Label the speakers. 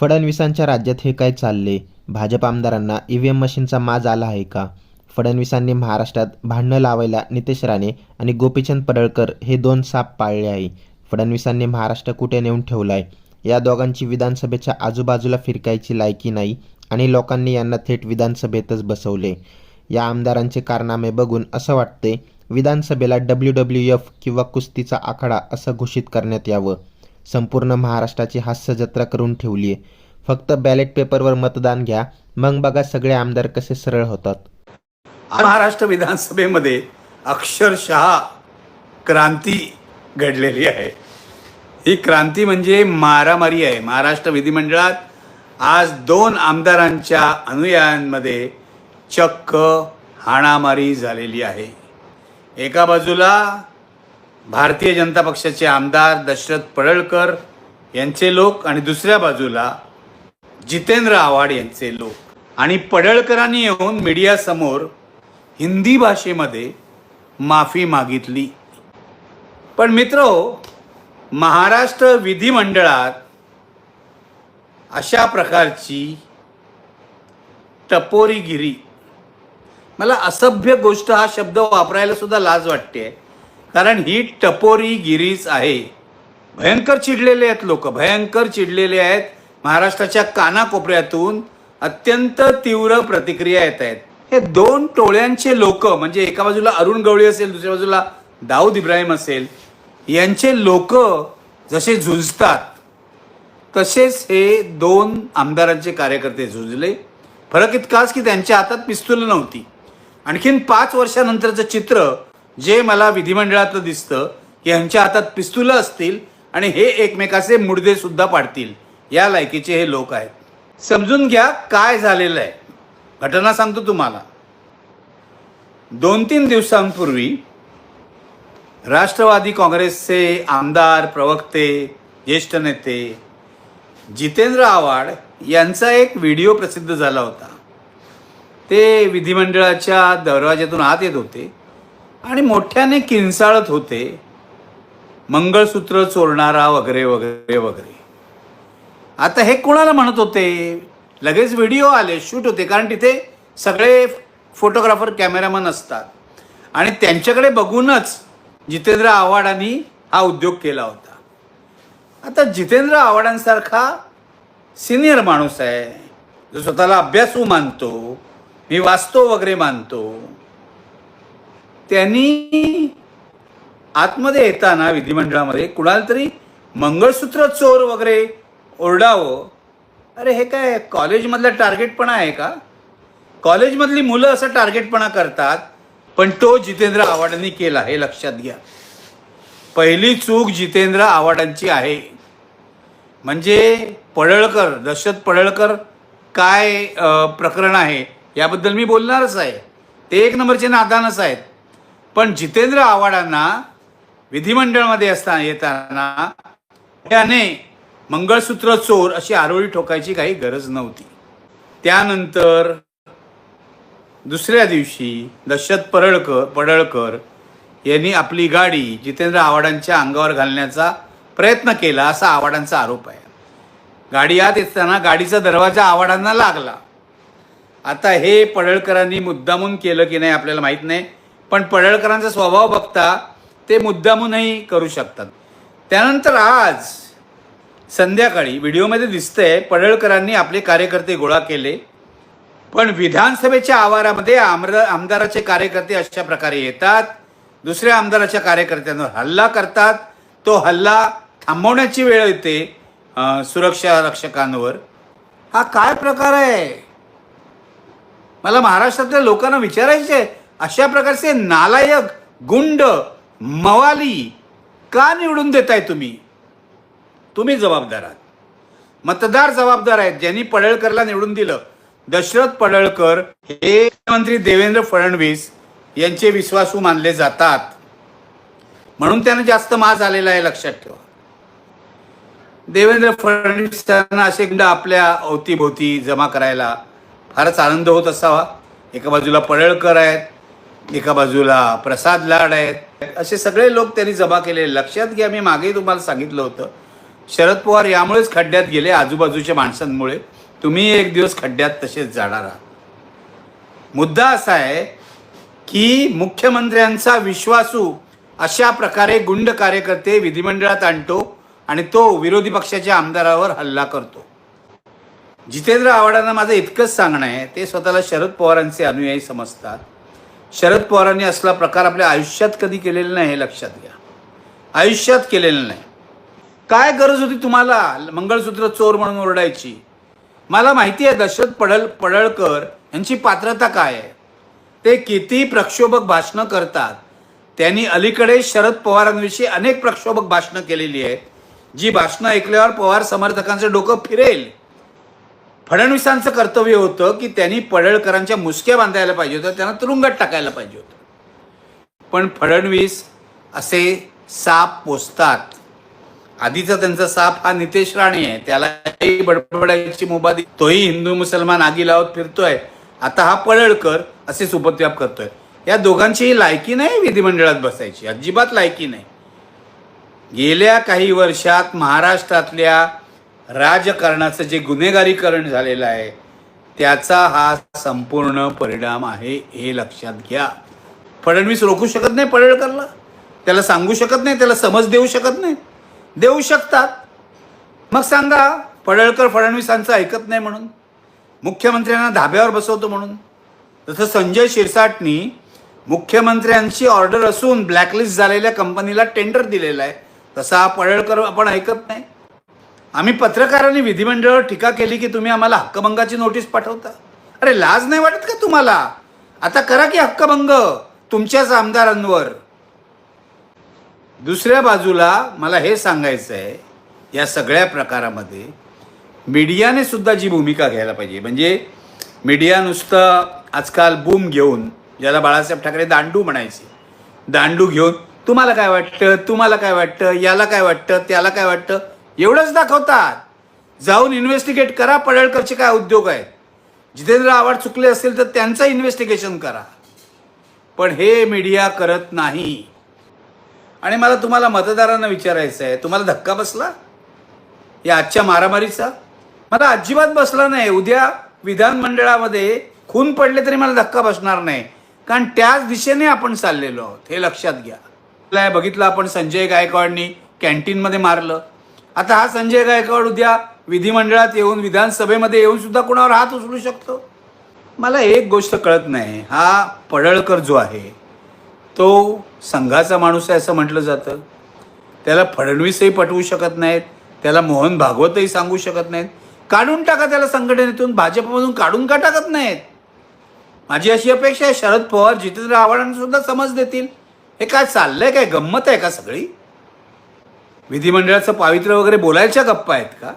Speaker 1: फडणवीसांच्या राज्यात हे काय चालले? भाजप आमदारांना ई व्ही एम मशीनचा माज आला आहे का? फडणवीसांनी महाराष्ट्रात भांडणं लावायला नितेश राणे आणि गोपीचंद पडळकर हे दोन साप पाळले आहे. फडणवीसांनी महाराष्ट्र कुठे नेऊन ठेवला आहे या दोघांची विधानसभेच्या आजूबाजूला फिरकायची लायकी नाही आणि लोकांनी यांना थेट विधानसभेतच बसवले. या आमदारांचे कारनामे बघून असं वाटते विधानसभेला डब्ल्यू डब्ल्यू एफ किंवा कुस्तीचा आखाडा असं घोषित करण्यात यावं. संपूर्ण महाराष्ट्राची हास्य जत्रा करून ठेवली आहे. फक्त बॅलेट पेपरवर मतदान घ्या. मग बघा सगळे आमदार कसे सरळ होतात.
Speaker 2: महाराष्ट्र विधानसभेमध्ये अक्षरशः क्रांती घडलेली आहे. ही क्रांती म्हणजे मारामारी आहे. महाराष्ट्र विधिमंडळात आज दोन आमदारांच्या अनुयायांमध्ये चक्क हाणामारी झालेली आहे. एका बाजूला भारतीय जनता पक्षाचे आमदार दशरथ पडळकर यांचे लोक आणि दुसऱ्या बाजूला जितेंद्र आव्हाड यांचे लोक. आणि पडळकरांनी येऊन मीडियासमोर हिंदी भाषेमध्ये माफी मागितली. पण मित्र हो, महाराष्ट्र विधिमंडळात अशा प्रकारची टपोरीगिरी. मला असभ्य गोष्ट हा शब्द वापरायला सुद्धा लाज वाटते कारण ही टपोरीगिरीच आहे. भयंकर चिडलेले आहेत लोक भयंकर चिडलेले आहेत. महाराष्ट्राच्या कानाकोपऱ्यातून अत्यंत तीव्र प्रतिक्रिया येत आहेत. हे दोन टोळ्यांचे लोक म्हणजे एका बाजूला अरुण गवळी असेल दुसऱ्या बाजूला दाऊद इब्राहिम असेल यांचे लोक जसे झुंजतात तसेच हे दोन आमदारांचे कार्यकर्ते झुंजले. फरक इतकाच की त्यांच्या हातात पिस्तूल नव्हती. आणखीन पाच वर्षानंतरचं चित्र जे मला विधिमंडळातलं दिसतं की ह्यांच्या हातात पिस्तुलं असतील आणि हे एकमेकाचे मुडदे सुद्धा पाडतील. या लायकीचे हे लोक आहेत. समजून घ्या काय झालेलं आहे. घटना सांगतो तुम्हाला. दोन तीन दिवसांपूर्वी राष्ट्रवादी काँग्रेसचे आमदार प्रवक्ते ज्येष्ठ नेते जितेंद्र आव्हाड यांचा एक व्हिडिओ प्रसिद्ध झाला होता. ते विधिमंडळाच्या दरवाज्यातून आत येत होते. आणि मोठ्याने किंचाळत होते. मंगळसूत्र चोरणारा वगैरे वगैरे वगैरे. आता हे कोणाला म्हणत होते? लगेच व्हिडिओ आले शूट होते कारण तिथे सगळे फोटोग्राफर कॅमेरामन असतात. आणि त्यांच्याकडे बघूनच जितेंद्र आव्हाडांनी हा उद्योग केला होता. आता जितेंद्र आव्हाडांसारखा सिनियर माणूस आहे. जो स्वतःला अभ्यासू मानतो मी वाचतो वगैरे मानतो. त्यांनी आतमध्ये येताना विधिमंडळामध्ये कुणाला तरी मंगळसूत्र चोर वगैरे ओरडावं. अरे हे काय कॉलेजमधला टार्गेटपणा आहे का? कॉलेजमधली मुलं असं टार्गेटपणा करतात पण तो जितेंद्र आव्हाडांनी केला हे लक्षात घ्या. पहिली चूक जितेंद्र आव्हाडांची आहे. म्हणजे पडळकर दशरथ पडळकर काय प्रकरण आहे याबद्दल मी बोलणारच आहे. ते एक नंबरचे नादानच आहेत. पण जितेंद्र आव्हाडांना विधिमंडळमध्ये असताना येताना त्याने मंगळसूत्र चोर अशी आरोळी ठोकायची काही गरज नव्हती. त्यानंतर दुसऱ्या दिवशी दशरथ परळकर पडळकर यांनी आपली गाडी जितेंद्र आव्हाडांच्या अंगावर घालण्याचा प्रयत्न केला असा आव्हाडांचा आरोप आहे. गाडी आत येताना गाडीचा दरवाजा आव्हाडांना लागला. आता हे पडळकरांनी मुद्दामून केलं की नाही आपल्याला माहीत नाही. पण पडळकरांचा स्वभाव बघता ते मुद्दामूनही करू शकतात. त्यानंतर आज संध्याकाळी व्हिडिओमध्ये दिसतंय पडळकरांनी आपले कार्यकर्ते गोळा केले. पण विधानसभेच्या आवारामध्ये आमर आमदाराचे कार्यकर्ते अशा प्रकारे येतात. दुसऱ्या आमदाराच्या कार्यकर्त्यांवर हल्ला करतात. तो हल्ला थांबवण्याची वेळ येते सुरक्षा रक्षकांवर. हा काय प्रकार आहे? मला महाराष्ट्रातल्या लोकांना विचारायचे आहे, अशा प्रकारचे नालायक गुंड मवाली का निवडून देताय तुम्ही? तुम्ही जबाबदार आहात. मतदार जबाबदार आहेत ज्यांनी पडळकरला निवडून दिलं. दशरथ पडळकर हे मुख्यमंत्री देवेंद्र फडणवीस यांचे विश्वासू मानले जातात. म्हणून त्यांना जास्त माज आलेला आहे लक्षात ठेवा. देवेंद्र फडणवीस त्यांना असे गुंड आपल्या अवतीभोवती जमा करायला फारच आनंद होत असावा. एका बाजूला पडळकर आहेत एका बाजूला प्रसाद लाड आहेत. असे सगळे लोक त्यांनी जमा केले लक्षात घ्या मी मागेही तुम्हाला सांगितलं होतं. शरद पवार यामुळेच खड्ड्यात गेले आजूबाजूच्या माणसांमुळे. तुम्ही एक दिवस खड्ड्यात तसेच जाणार आहात. मुद्दा असा आहे की मुख्यमंत्र्यांचा विश्वासू अशा प्रकारे गुंड कार्यकर्ते विधिमंडळात आणतो आणि तो विरोधी पक्षाच्या आमदारावर हल्ला करतो. जितेंद्र आव्हाडांना माझं इतकंच सांगणं आहे ते स्वतःला शरद पवारांचे अनुयायी समजतात. शरद पवारांनी असला प्रकार आपल्या आयुष्यात कधी केलेला नाही हे लक्षात घ्या. आयुष्यात केलेलं नाही. काय गरज होती तुम्हाला मंगळसूत्र चोर म्हणून ओरडायची? मला माहिती आहे दशरथ पडळ पडळकर यांची पात्रता काय आहे. ते किती प्रक्षोभक भाषणं करतात. त्यांनी अलीकडे शरद पवारांविषयी अनेक प्रक्षोभक भाषणं केलेली आहेत. जी भाषणं ऐकल्यावर पवार समर्थकांचं डोकं फिरेल. फडणवीसांचं कर्तव्य होतं की त्यांनी पडळकरांच्या मुसक्या बांधायला पाहिजे होत्या त्यांना तुरुंगात टाकायला पाहिजे होतं. पण फडणवीस असे साप पोचतात आधीचा त्यांचा साप हा नितेश राणे आहे. त्यालाही बडबडायची मुबादी तोही हिंदू मुसलमान आगी लावत फिरतोय. आता हा पडळकर असे सुपत्याप करतोय. या दोघांचीही लायकी नाही विधिमंडळात बसायची. अजिबात लायकी नाही. गेल्या काही वर्षात महाराष्ट्रातल्या राजकारणाचं जे गुन्हेगारीकरण झालेलं आहे त्याचा हा संपूर्ण परिणाम आहे हे लक्षात घ्या. फडणवीस रोखू शकत नाही पडळकरला. त्याला सांगू शकत नाही त्याला समज देऊ शकत नाही. देऊ शकतात. मग सांगा पडळकर फडणवीसांचं ऐकत नाही म्हणून मुख्यमंत्र्यांना धाब्यावर बसवतो म्हणून. तसं संजय शिरसाटनी मुख्यमंत्र्यांची ऑर्डर असून ब्लॅकलिस्ट झालेल्या कंपनीला टेंडर दिलेला आहे. तसा हा पडळकर आपण ऐकत नाही. आम्ही पत्रकारांनी विधिमंडळावर टीका केली की तुम्ही आम्हाला हक्कभंगाची नोटीस पाठवता. अरे लाज नाही वाटत का तुम्हाला? आता करा की हक्कभंग तुमच्याच आमदारांवर. दुसऱ्या बाजूला मला हे सांगायचं आहे या सगळ्या प्रकारामध्ये मीडियाने सुद्धा जी भूमिका घ्यायला पाहिजे म्हणजे मीडिया नुसतं आजकाल बूम घेऊन ज्याला बाळासाहेब ठाकरे दांडू म्हणायचे दांडू घेऊन तुम्हाला काय वाटतं तुम्हाला काय वाटतं याला काय वाटतं त्याला काय वाटतं एवढंच दाखवतात. जाऊन इन्व्हेस्टिगेट करा पडळकरचे काय उद्योग आहेत. जितेंद्र आव्हाड चुकले असेल तर त्यांचं इन्व्हेस्टिगेशन करा. पण हे मीडिया करत नाही. आणि मला तुम्हाला मतदारांना विचारायचं आहे तुम्हाला धक्का बसला? या आजच्या मारामारीचा? मला अजिबात बसला नाही. उद्या विधानमंडळामध्ये खून पडले तरी मला धक्का बसणार नाही. कारण त्याच दिशेने आपण चाललेलो आहोत. हे लक्षात घ्या. बघितलं आपण संजय गायकवाडनी कॅन्टीनमध्ये मारलं. आता हा संजय गायकवाड उद्या विधिमंडळात येऊन विधानसभेमध्ये येऊन सुद्धा कोणावर हात उचलू शकतो? मला एक गोष्ट कळत नाही. हा पडळकर जो आहे तो संघाचा माणूस आहे असं म्हटलं जातं. त्याला फडणवीसही पटवू शकत नाहीत. त्याला मोहन भागवतही सांगू शकत नाहीत. काढून टाका त्याला संघटनेतून. भाजपमधून काढून का टाकत नाहीत? माझी अशी अपेक्षा आहे शरद पवार जितेंद्र आव्हाडांना सुद्धा समज देतील. हे काय चाललंय काय गंमत आहे का सगळी? विधिमंडळाचं पावित्र्य वगैरे बोलायच्या गप्पा आहेत का?